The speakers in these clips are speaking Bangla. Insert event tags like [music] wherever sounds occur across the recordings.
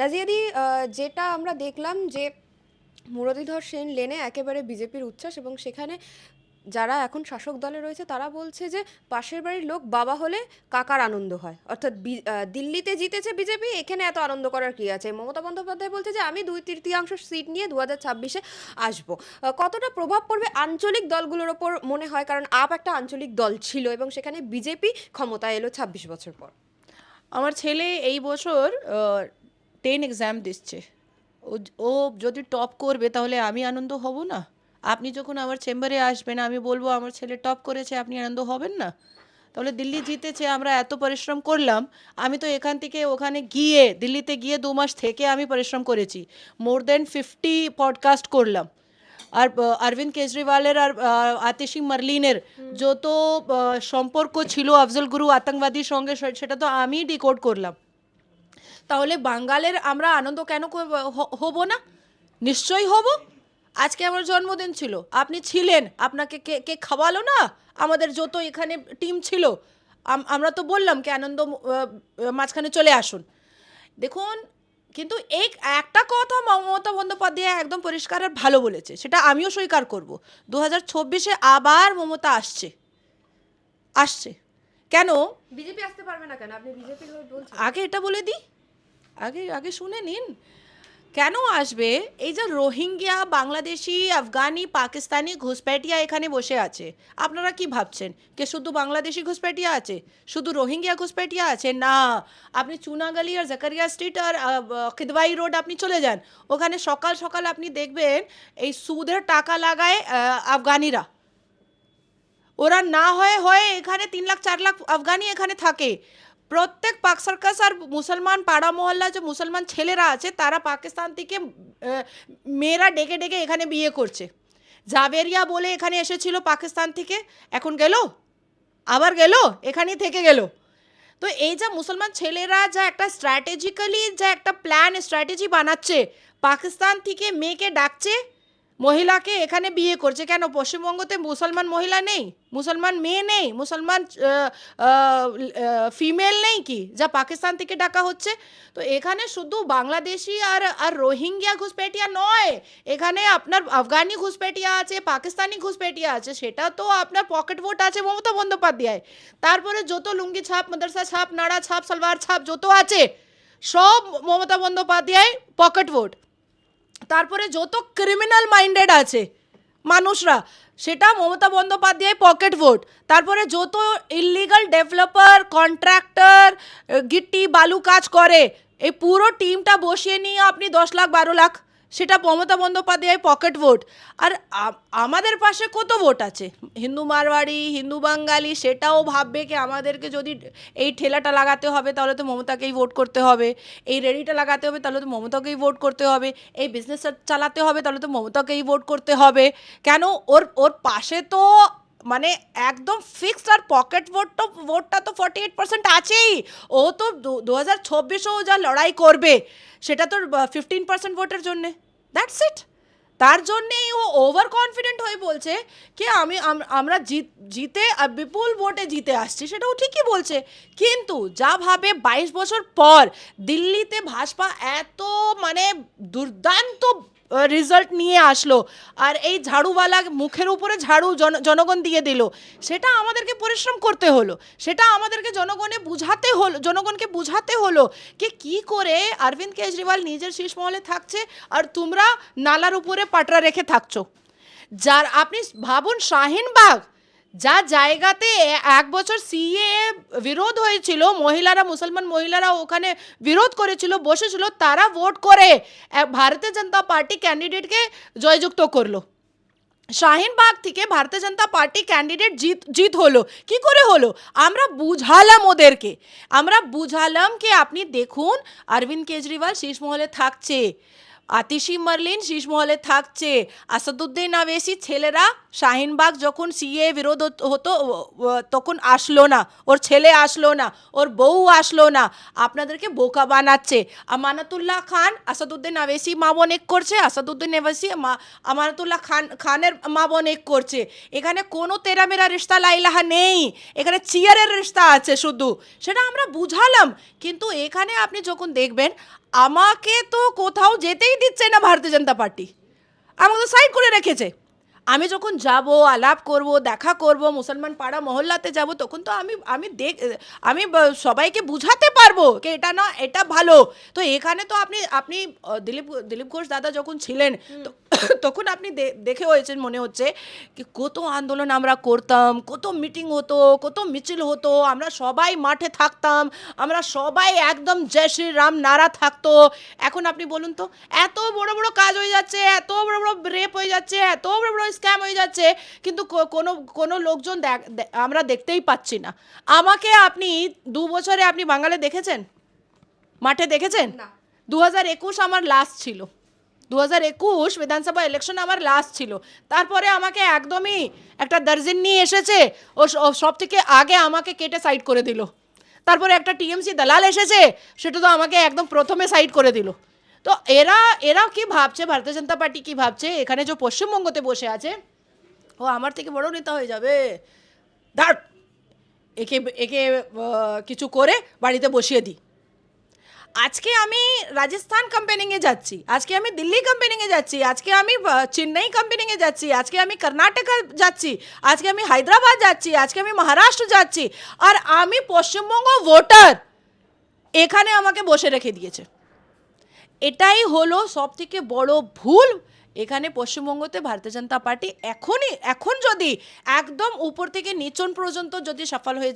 নাজিয়াদি যেটা আমরা দেখলাম যে মুরলীধর সেন লেনে একেবারে বিজেপির উচ্ছ্বাস এবং সেখানে যারা এখন শাসক দলে রয়েছে, তারা বলছে যে পাশের বাড়ির লোক বাবা হলে কাকার আনন্দ হয়। অর্থাৎ দিল্লিতে জিতেছে বিজেপি, এখানে এত আনন্দ করার কি আছে? মমতা বন্দ্যোপাধ্যায় বলছে যে আমি দুই তৃতীয়াংশ সিট নিয়ে দু হাজার ছাব্বিশে আসব। কতটা প্রভাব পড়বে আঞ্চলিক দলগুলোর ওপর মনে হয়? কারণ আপ একটা আঞ্চলিক দল ছিল এবং সেখানে বিজেপি ক্ষমতায় এলো ছাব্বিশ বছর পর। আমার ছেলে এই বছর টেন এক্সাম দিচ্ছে। ও ও যদি টপ করবে তাহলে আমি আনন্দ হব না? আপনি যখন আমার চেম্বারে আসবেন, আমি বলব আমার ছেলে টপ করেছে, আপনি আনন্দ হবেন না? তাহলে দিল্লি জিতেছে, আমরা এত পরিশ্রম করলাম, আমি তো এখান থেকে ওখানে গিয়ে, দিল্লিতে গিয়ে দু মাস থেকে আমি পরিশ্রম করেছি। মোর দেন ফিফটি পডকাস্ট করলাম। আর অরবিন্দ কেজরিওয়ালের আর আতিশি মার্লিনের যত সম্পর্ক ছিল, আফজল গুরু আতঙ্কবাদীর সঙ্গে সেটা তো আমি ডিকোড করলাম। তাহলে বাঙালের আমরা আনন্দ কেন হব না? নিশ্চয়ই হব। আজকে আমার জন্মদিন ছিল। আপনি ছিলেন। আপনাকে কে কে খাওয়ালো না? আমাদের যত এখানে টিম ছিল। আমরা তো বললাম কি আনন্দ মাঝখানে চলে আসুন। দেখুন কিন্তু এই একটা কথা মমতা বন্দ্যোপাধ্যায় একদম পরিষ্কার আর ভালো বলেছে। সেটা আমিও স্বীকার করব। দু হাজার চব্বিশে আবার মমতা আসছে। আসছে। কেন? বিজেপি আসতে পারবে না কেন? আপনি বিজেপি আগে এটা বলে দিই। আগে আগে শুনে নিন। কেন আসবে? এই যে রোহিঙ্গিয়া বাংলাদেশি, আফগানি, পাকিস্তানি ঘুষপেটিয়া এখানে বসে আছে। আপনারা কি ভাবছেন? কে শুধু বাংলাদেশি ঘুষপেটিয়া আছে? শুধু রোহিঙ্গিয়া ঘুষপেটিয়া আছে? না। আপনি চুনাগালি আর জাকারিয়া স্ট্রিট আর খিদবাই রোড আপনি চলে যান। ওখানে সকাল সকাল আপনি দেখবেন এই সুদের টাকা লাগায় আফগানিরা। ওরা না হয় হয় এখানে তিন লাখ, চার লাখ আফগানি এখানে থাকে। প্রত্যেক পাক সার্কাস আর মুসলমান পাড়া মহল্লা যে মুসলমান ছেলেরা আছে, তারা পাকিস্তান থেকে মেয়েরা ডেকে ডেকে এখানে বিয়ে করছে। জাবেরিয়া বলে এখানে এসেছিল পাকিস্তান থেকে, এখন গেল? আবার গেল? এখানেই থেকে গেল? তো এই যা মুসলমান ছেলেরা যা একটা স্ট্র্যাটেজিক্যালি যা একটা প্ল্যান স্ট্র্যাটেজি বানাচ্ছে, পাকিস্তান থেকে মেয়েকে ডাকছে মহিলাকে এখানে বিয়ে করছে কেন? পশ্চিমবঙ্গতে মুসলমান মহিলা নেই? মুসলমান মেয়ে নেই? মুসলমান ফিমেল নেই কি? যা পাকিস্তান থেকে ডাকা হচ্ছে। তো এখানে শুধু বাংলাদেশি আর আর রোহিঙ্গিয়া ঘুষপেটিয়া নয়, এখানে আপনার আফগানি ঘুষপেটিয়া আছে, পাকিস্তানি ঘুষপেটিয়া আছে, সেটা তো আপনার পকেট ভোট আছে মমতা বন্দ্যোপাধ্যায়। তারপরে যত লুঙ্গি ছাপ, মাদ্রাসা ছাপ, নাড়া ছাপ, সালোয়ার ছাপ যত আছে, সব মমতা বন্দ্যোপাধ্যায় পকেট ভোট। তারপরে যত ক্রিমিনাল মাইন্ডেড আছে, মানুষরা, সেটা মমতা বন্দ্যোপাধ্যায় পকেট ভোট তারপরে যত ইলিগাল ডেভেলপার কন্ট্রাক্টর গিট্টি, বালু কাজ করে, এই পুরো টিমটা বসিয়ে নিয়ে আপনি দশ লাখ, বারো লাখ সেটা মমতা বন্দ্যোপাধ্যায় পকেট ভোট। আর আমাদের পাশে কত ভোট আছে? হিন্দু মারওয়াড়ি, হিন্দু বাঙালি, সেটাও ভাববে কি আমাদেরকে যদি এই ঠেলাটা লাগাতে হবে, তাহলে তো মমতাকেই ভোট করতে হবে। এই রেডিটা লাগাতে হবে, তাহলে তো মমতাকেই ভোট করতে হবে। এই বিজনেসটা চালাতে হবে, তাহলে তো মমতাকেই ভোট করতে হবে। কেন? ওর ওর পাশে তো মানে একদম ফিক্সড আর পকেট ভোট তো ভোটটা তো ফর্টি এইট পার্সেন্ট আছেই। ও তো দু হাজার যা লড়াই করবে, সেটা তো ফিফটিন পার্সেন্ট ভোটের জন্যে। দ্যাটস ইট তার জন্যেই ও ওভার কনফিডেন্ট হয়ে বলছে কি, আমি আমরা জিত, জিতে আর বিপুল ভোটে জিতে আসছি সেটাও ঠিকই বলছে। কিন্তু যা ভাবে বাইশ বছর পর দিল্লিতে ভাজপা এত মানে দুর্দান্ত রেজাল্ট নিয়ে আসলো। আর এই ঝাড়ুওয়ালা মুখের উপরে ঝাড়ু জন জনগণ দিয়ে দিল। সেটা আমাদেরকে পরিশ্রম করতে হলো। সেটা আমাদেরকে জনগণে বুঝাতে হলো জনগণকে বুঝাতে হলো কি কি করে অরবিন্দ কেজরিওয়াল নিজের শীর্ষমহলে থাকছে আর তোমরা নালার উপরে পাটরা রেখে থাকছো। যার আপনি ভাবুন শাহিনবাগ যা জায়গাতে এক বছর সিএ বিরোধ হয়েছিল, মহিলারা, মুসলমান মহিলারা ওখানে বিরোধ করেছিল, বসেছিল, তারা ভোট করে। ভারতীয় জনতা পার্টি ক্যান্ডিডেটকে জয়যুক্ত করল। শাহিনবাগ থেকে ভারতীয় জনতা পার্টি ক্যান্ডিডেট জিত জিত হলো। কি করে হলো? আমরা বুঝালাম ওদেরকে। আমরা বুঝালাম কি, আপনি দেখুন, অরবিন্দ কেজরিওয়াল শীষমহলে থাকছে। আতিশি মার্লিন শীষমহলে থাকছে। আসাদুদ্দিন আবেসি ছেলেরা শাহিনবাগ যখন সিএ বিরোধ হত- তখন আসলো না। ওর ছেলে আসলো না, ওর বউ আসলো না। আপনাদেরকে বোকা বানাচ্ছে। আমানাতুল্লাহ খান, আসাদুদ্দিন আবেসি মা বোন এক করছে, আসাদুদ্দিন আবেসি আমানাতুল্লাহ খান, খানের মা বোন এক করছে। এখানে কোনো তেরা মেরা রিস্তা লাইলাহা নেই। এখানে চিয়ারের রিস্তা আছে শুধু। সেটা আমরা বুঝালাম। কিন্তু এখানে আপনি যখন দেখবেন আমাকে তো কোথাও যেতেই দিচ্ছে না ভারতীয় জনতা পার্টি। আমাকে তো সাইড করে রেখেছে। আমি যখন যাব, আলাপ করব, দেখা করব, মুসলমান পাড়া মহল্লাতে যাব, তখন তো আমি আমি দেখ, আমি সবাইকে বুঝাতে পারব যে এটা না, এটা ভালো। তো এখানে তো আপনি আপনি দিলীপ দিলীপ ঘোষ দাদা যখন ছিলেন, তো- [laughs] তখন আপনি দেখে হয়েছেন মনে হচ্ছে কি কত আন্দোলন আমরা করতাম কত মিটিং হতো কত মিছিল হতো আমরা সবাই মাঠে থাকতাম আমরা সবাই একদম জয় শ্রী রাম নারা থাকতো। এখন আপনি বলুন তো এত বড় বড় কাজ হয়ে যাচ্ছে এত বড় বড় রেপ হয়ে যাচ্ছে এত বড় বড় স্ক্যাম হয়ে যাচ্ছে কিন্তু কোনো কোনো লোকজন আমরা দেখতেই পাচ্ছি না। আমাকে আপনি দু বছরে আপনি বাঙালি দেখেছেন? মাঠে দেখেছেন? দু হাজার একুশ আমার লাস্ট ছিল। দু একুশ বিধানসভা ইলেকশন আমার লাস্ট ছিল। তারপরে আমাকে একদমই একটা দার্জিন নিয়ে এসেছে, ও সব থেকে আগে আমাকে কেটে সাইড করে দিল। তারপরে একটা টিএমসি দালাল এসেছে, সেটা তো আমাকে একদম প্রথমে সাইড করে দিল। তো এরা, এরাও কি ভাবছে, ভারতীয় জনতা পার্টি কি ভাবছে? এখানে যে পশ্চিমবঙ্গতে বসে আছে, ও আমার থেকে বড় নেতা হয়ে যাবে। দাঁড় একে একে কিছু করে বাড়িতে বসিয়ে দিই আজকে আমি রাজস্থান কোম্পানিংয়ে যাচ্ছি। আজকে আমি দিল্লি কোম্পানিংয়ে যাচ্ছি। আজকে আমি চেন্নাই কোম্পানিংয়ে যাচ্ছি। আজকে আমি কর্ণাটকা যাচ্ছি। আজকে আমি হায়দ্রাবাদ যাচ্ছি। আজকে আমি মহারাষ্ট্র যাচ্ছি। আর আমি পশ্চিমবঙ্গ ভোটার এখানে আমাকে বসে রেখে দিয়েছে। এটাই হলো সব থেকে বড় ভুল। এখানে পশ্চিমবঙ্গতে ভারতীয় জনতা পার্টি এখনই এখন যদি একদম উপর থেকে নিচন পর্যন্ত যদি সফল হয়ে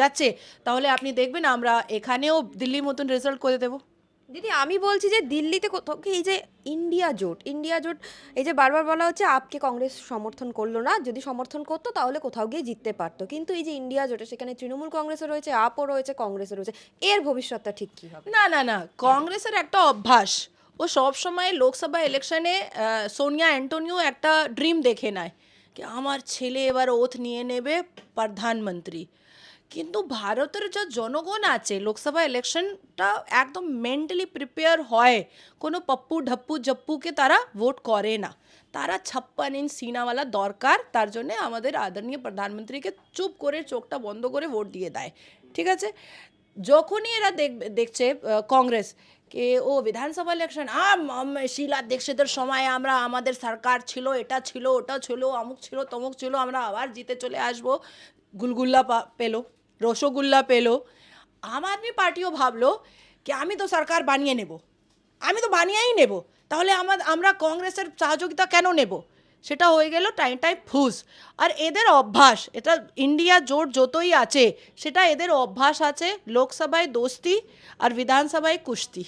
যাচ্ছে তাহলে আপনি দেখবেন আমরা এখানেও দিল্লির মতন রেজাল্ট করে দেবো। দিদি আমি বলছি যে দিল্লিতে কোথাও এই যে ইন্ডিয়া জোট ইন্ডিয়া জোট এই যে বারবার বলা হচ্ছে আপকে কংগ্রেস সমর্থন করল না যদি সমর্থন করতো তাহলে কোথাও গিয়ে জিততে পারতো। কিন্তু এই যে ইন্ডিয়া জোটে সেখানে তৃণমূল কংগ্রেসও রয়েছে আপও রয়েছে কংগ্রেসও রয়েছে এর ভবিষ্যৎটা ঠিক কি হবে? না না না কংগ্রেসের একটা অভ্যাস ও সব সময় লোকসভা ইলেকশনে সোনিয়া অ্যান্টোনিও একটা ড্রিম দেখে নেয় কি আমার ছেলে এবার ওথ নিয়ে নেবে প্রধানমন্ত্রী। কিন্তু ভারতের যা জনগণ আছে, লোকসভা ইলেকশনটা একদম মেন্টালি প্রিপেয়ার হয়, কোনো পপ্পু ঢপ্পু জপ্পুকে তারা ভোট করে না। তারা ছাপ্পান ইঞ্চ সিনাওয়ালা দরকার, তার জন্য আমাদের আদরণীয় প্রধানমন্ত্রীকে চুপ করে চোখটা বন্ধ করে ভোট দিয়ে দেয়। ঠিক আছে? যখনই এরা দেখবে, দেখছে কংগ্রেস ও বিধানসভা ইলেকশন শিলা দীক্ষিতের সময় আমরা আমাদের সরকার ছিল, এটা ছিল, ওটা ছিল, অমুক ছিল, তমুক ছিল, আমরা আবার জিতে চলে আসব। গুলগুল্লা পেল, রসগোল্লা পেল। আম আদমি পার্টিও ভাবলো কি, আমি তো সরকার বানিয়ে নেব। আমি তো বানিয়েই নেব। তাহলে আমার আমরা কংগ্রেসের সহযোগিতা কেন নেব? সেটা হয়ে গেল টাইম টাইম ফুস। আর এদের অভ্যাস, এটা ইন্ডিয়া জোট যতই আছে, সেটা এদের অভ্যাস আছে, লোকসভায় দোস্তি আর বিধানসভায় কুস্তি।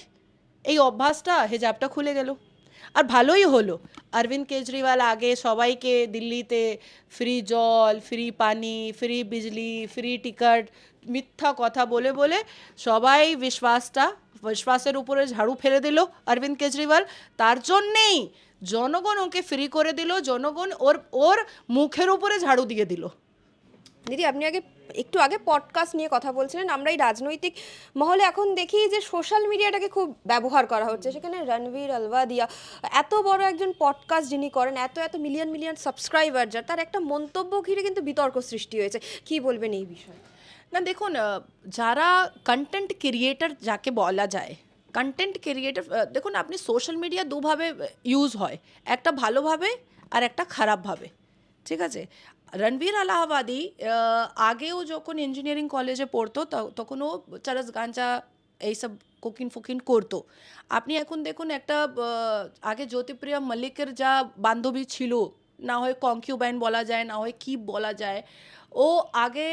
এই অভ্যাসটা হেজাবটা খুলে গেল। আর ভালোই হলো। অরবিন্দ কেজরিওয়াল আগে সবাইকে দিল্লিতে ফ্রি জল ফ্রি পানি ফ্রি বিজলি ফ্রি টিকিট মিথ্যা কথা বলে বলে সবাই বিশ্বাসটা, বিশ্বাসের উপরে ঝাড়ু ফেলে দিল অরবিন্দ কেজরিওয়াল। তার জন্যেই জনগণ ওকে ফ্রি করে দিল, জনগণ ওর ওর মুখের উপরে ঝাড়ু দিয়ে দিল। দিদি, আপনি আগে একটু আগে পডকাস্ট নিয়ে কথা বলছিলেন আমরা এই রাজনৈতিক মহলে এখন দেখি যে সোশ্যাল মিডিয়াটাকে খুব ব্যবহার করা হচ্ছে। সেখানে রণবীর আলওয়াদিয়া, এত বড় একজন পডকাস্ট যিনি করেন, এত এত মিলিয়ন মিলিয়ন সাবস্ক্রাইবার যার, তার একটা মন্তব্য ঘিরে কিন্তু বিতর্ক সৃষ্টি হয়েছে। কি বলবেন এই বিষয়ে? না, দেখুন যারা কন্টেন্ট ক্রিয়েটার যাকে বলা যায় কন্টেন্ট ক্রিয়েটার দেখুন, আপনি সোশ্যাল মিডিয়া দুভাবে ইউজ হয়। একটা ভালোভাবে আর একটা খারাপভাবে। ঠিক আছে? রণবীর আলাহাবাদি আগেও যখন ইঞ্জিনিয়ারিং কলেজে পড়তো তখন ও চারাস গাঞ্জা এইসব কোকিন ফুকিন করতো আপনি এখন দেখুন একটা আগে জ্যোতিপ্রিয়া মল্লিকের যা বান্ধবী ছিল না হয় কংকিউবাইন বলা যায় না হয় কি বলা যায় ও আগে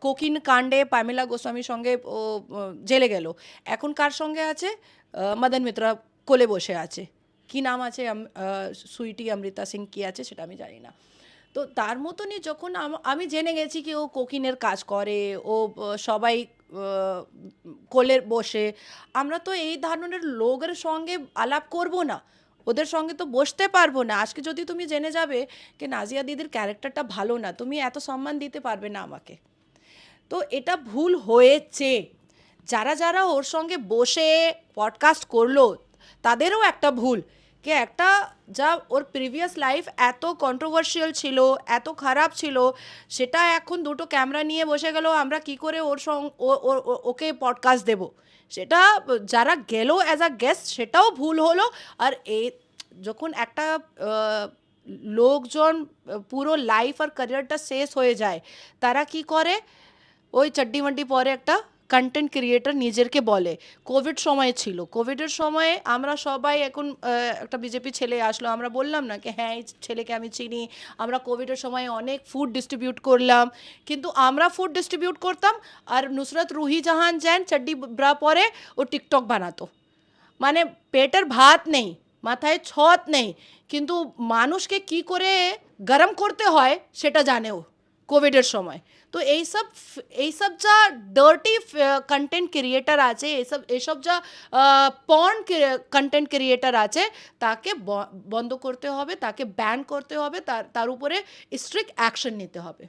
কোকিন কাণ্ডে পামেলা গোস্বামীর সঙ্গে ও জেলে গেল এখন কার সঙ্গে আছে মদন মিত্রা কোলে বসে আছে কি নাম আছে সুইটি অমৃতা সিং কি আছে সেটা আমি জানি না তো তার মতনই যখন আমি জেনে গেছি কি ও কোকিনের কাজ করে ও সবাই আহ, কোলে বসে। আমরা তো এই ধরনের লোকের সঙ্গে আলাপ করব না। ওদের সঙ্গে তো বসতে পারব না। আজকে যদি তুমি জেনে যাবে যে নাজিয়া দিদির ক্যারেক্টারটা ভালো না তুমি এত সম্মান দিতে পারবে না আমাকে। তো এটা ভুল হয়েছে। যারা যারা ওর সঙ্গে বসে পডকাস্ট করল তাদেরও একটা ভুল। কে একটা যা ওর প্রিভিয়াস লাইফ এত কন্ট্রোভার্সিয়াল ছিল, এত খারাপ ছিল, সেটা এখন দুটো ক্যামেরা নিয়ে বসে গেল, আমরা কি করে ওর ও- ওকে পডকাস্ট দেব? সেটা যারা গেল অ্যাজ আ গেস্ট সেটাও ভুল হলো। আর এ, যখন একটা লোকজন পুরো লাইফ আর ক্যারিয়ারটা শেষ হয়ে যায়, তারা কি করে? ওই চাড্ডি মাড্ডি পরে একটা কন্টেন্ট ক্রিয়েটার নিজেরকে বলে। কোভিড সময় ছিল। কোভিডের সময়ে আমরা সবাই এখন একটা বিজেপি ছেলে আসলো। আমরা বললাম না কি হ্যাঁ এই ছেলেকে আমি চিনি। আমরা কোভিডের সময়ে অনেক ফুড ডিস্ট্রিবিউট করলাম। কিন্তু আমরা ফুড ডিস্ট্রিবিউট করতাম আর নুসরত রুহি জাহান জ্যান, চাড্ডি ব্রা পরে ও টিকটক বানাতো। মানে পেটের ভাত নেই, মাথায় ছত নেই। কিন্তু মানুষকে কি করে গরম করতে হয় সেটা জানেও কোভিডের সময়। তো এইসব এইসব যা ডার্টি কন্টেন্ট ক্রিয়েটার আছে এইসব এইসব যা পর্ন কন্টেন্ট ক্রিয়েটার আছে, তাকে বন্ধ করতে হবে, তাকে ব্যান করতে হবে, তার তার উপরে স্ট্রিক্ট অ্যাকশন নিতে হবে।